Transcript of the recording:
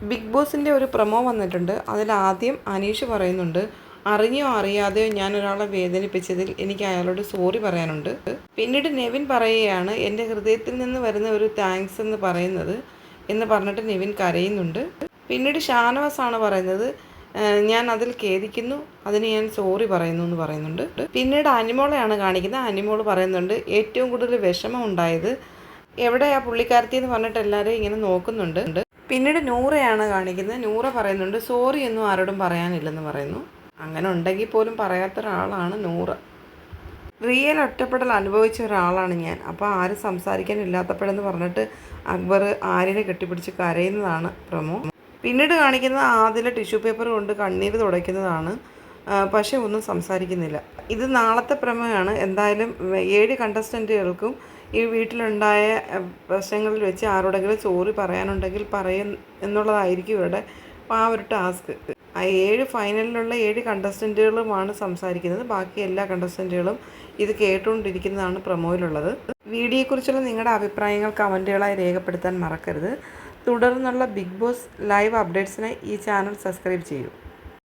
Big ബോസിന്റെ ഒരു promo വന്നിട്ടുണ്ട്. അതിൽ ആദ്യം അനീഷ് പറയുന്നുണ്ട് അറിഞ്ഞോ അറിയാതെയോ ഞാൻ ഒരാളെ വേദനിപ്പിച്ചതിൽ എനിക്ക് അയാളോട് സോറി പറയാനുണ്ട്. പിന്നീട് നെവിൻ പറയുകയാണ് എന്റെ ഹൃദയത്തിൽ നിന്ന് വരുന്ന ഒരു താങ്ക്സ് എന്ന് പറയുന്നത് എന്ന് പറഞ്ഞിട്ട് നെവിൻ കരയുന്നുണ്ട്. പിന്നീട് ഷാനവാസ് ആണ് പറയുന്നത് "ഏഹ് ഞാൻ അതിൽ ഖേദിക്കുന്നു അതിന് ഞാൻ സോറി പറയുന്നു എന്ന് പറയുന്നുണ്ട്. പിന്നീട് അനിമോളെയാണ് കാണിക്കുന്നത്. അനിമോൾ പറയുന്നുണ്ട് ഏറ്റവും കൂടുതൽ വിഷമം ഉണ്ടായത് എവിടെയാ പുള്ളിക്കാരത്തി എന്ന് പറഞ്ഞിട്ട് എല്ലാവരും ഇങ്ങനെ നോക്കുന്നുണ്ട്. പിന്നീട് നൂറയാണ് കാണിക്കുന്നത്. നൂറ പറയുന്നുണ്ട് സോറി ഒന്നും ആരോടും പറയാനില്ലെന്ന് പറയുന്നു. അങ്ങനെ ഉണ്ടെങ്കിൽ പോലും പറയാത്ത ഒരാളാണ് നൂറ്. റിയൽ ഒറ്റപ്പെടൽ അനുഭവിച്ച ഒരാളാണ് ഞാൻ. അപ്പോൾ ആരും സംസാരിക്കാൻ ഇല്ലാത്തപ്പോഴെന്ന് പറഞ്ഞിട്ട് അക്ബർ ആര്യനെ കെട്ടിപ്പിടിച്ച് കരയുന്നതാണ് പ്രമോ. പിന്നീട് കാണിക്കുന്നത് ആദ്യം ടിഷ്യൂ പേപ്പർ കൊണ്ട് കണ്ണീര് തുടയ്ക്കുന്നതാണ്. പക്ഷേ ഒന്നും സംസാരിക്കുന്നില്ല. ഇത് നാളത്തെ പ്രമേയമാണ് എന്തായാലും ഏഴ് കണ്ടസ്റ്റന്റുകൾക്കും ഈ വീട്ടിലുണ്ടായ പ്രശ്നങ്ങളിൽ വെച്ച് ആരോടെങ്കിലും സോറി പറയാനുണ്ടെങ്കിൽ പറയും എന്നുള്ളതായിരിക്കും ഇവരുടെ ആ ഒരു ടാസ്ക്. ആ ഏഴ് ഫൈനലിലുള്ള ഏഴ് കണ്ടസ്റ്റന്റുകളുമാണ് സംസാരിക്കുന്നത്. ബാക്കി എല്ലാ കണ്ടസ്റ്റന്റുകളും ഇത് കേട്ടുകൊണ്ടിരിക്കുന്നതാണ് പ്രൊമോയിലുള്ളത്. വീഡിയോയെക്കുറിച്ചുള്ള നിങ്ങളുടെ അഭിപ്രായങ്ങൾ കമന്റുകളായി രേഖപ്പെടുത്താൻ മറക്കരുത്. തുടർന്നുള്ള ബിഗ് ബോസ് ലൈവ് അപ്ഡേറ്റ്സിനായി ഈ ചാനൽ സബ്സ്ക്രൈബ് ചെയ്യൂ.